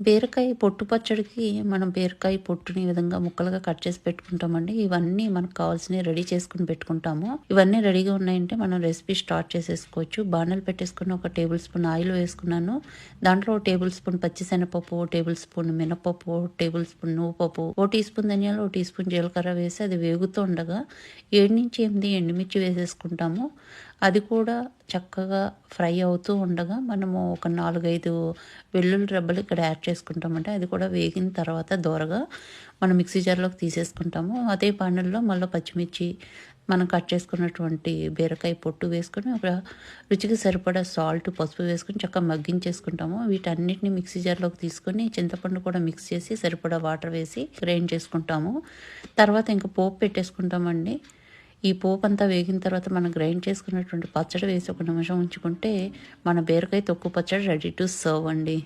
బీరకాయ పొట్టు పచ్చడికి మనం బీరకాయ పొట్టుని ఈ విధంగా ముక్కలుగా కట్ చేసి పెట్టుకుంటామండి. ఇవన్నీ మనకు కావాల్సినవి రెడీ చేసుకుని పెట్టుకుంటాము. ఇవన్నీ రెడీగా ఉన్నాయంటే మనం రెసిపీ స్టార్ట్ చేసేసుకోవచ్చు. బాణలు పెట్టేసుకుని ఒక టేబుల్ స్పూన్ ఆయిల్ వేసుకున్నాను. దాంట్లో ఒక టేబుల్ స్పూన్ పచ్చిశనగపప్పు ఓ టేబుల్ స్పూన్ మినపప్పు ఓ టేబుల్ స్పూన్ నువ్వుపప్పు ఓ టీ స్పూన్ ధనియాలు ఓ టీ స్పూన్ జీలకర్ర వేసి అది వేగుతూ ఉండగా ఏడు నుంచి ఎనిమిది ఎండుమిర్చి వేసేసుకుంటాము. అది కూడా చక్కగా ఫ్రై అవుతూ ఉండగా మనము ఒక నాలుగైదు వెల్లుల్లి రెబ్బలు ఇక్కడ యాడ్ చేసుకుంటామంటే అది కూడా వేగిన తర్వాత దూరగా మనం మిక్సీ జార్లోకి తీసేసుకుంటాము. అదే పానల్లో మళ్ళీ పచ్చిమిర్చి మనం కట్ చేసుకున్నటువంటి బీరకాయ పొట్టు వేసుకొని ఒక రుచికి సరిపడా సాల్ట్ పసుపు వేసుకొని చక్కగా మగ్గించేసుకుంటాము. వీటన్నిటిని మిక్సీ జార్లోకి తీసుకొని చింతపండు కూడా మిక్స్ చేసి సరిపడా వాటర్ వేసి గ్రైండ్ చేసుకుంటాము. తర్వాత ఇంకా పోపు పెట్టేసుకుంటామండి. ఈ పోపు అంతా వేగిన తర్వాత మనం గ్రైండ్ చేసుకున్నటువంటి పచ్చడి వేసి ఒక నిమిషం ఉంచుకుంటే మన బీరకాయ తొక్కు పచ్చడి రెడీ టు సర్వ్ అండి.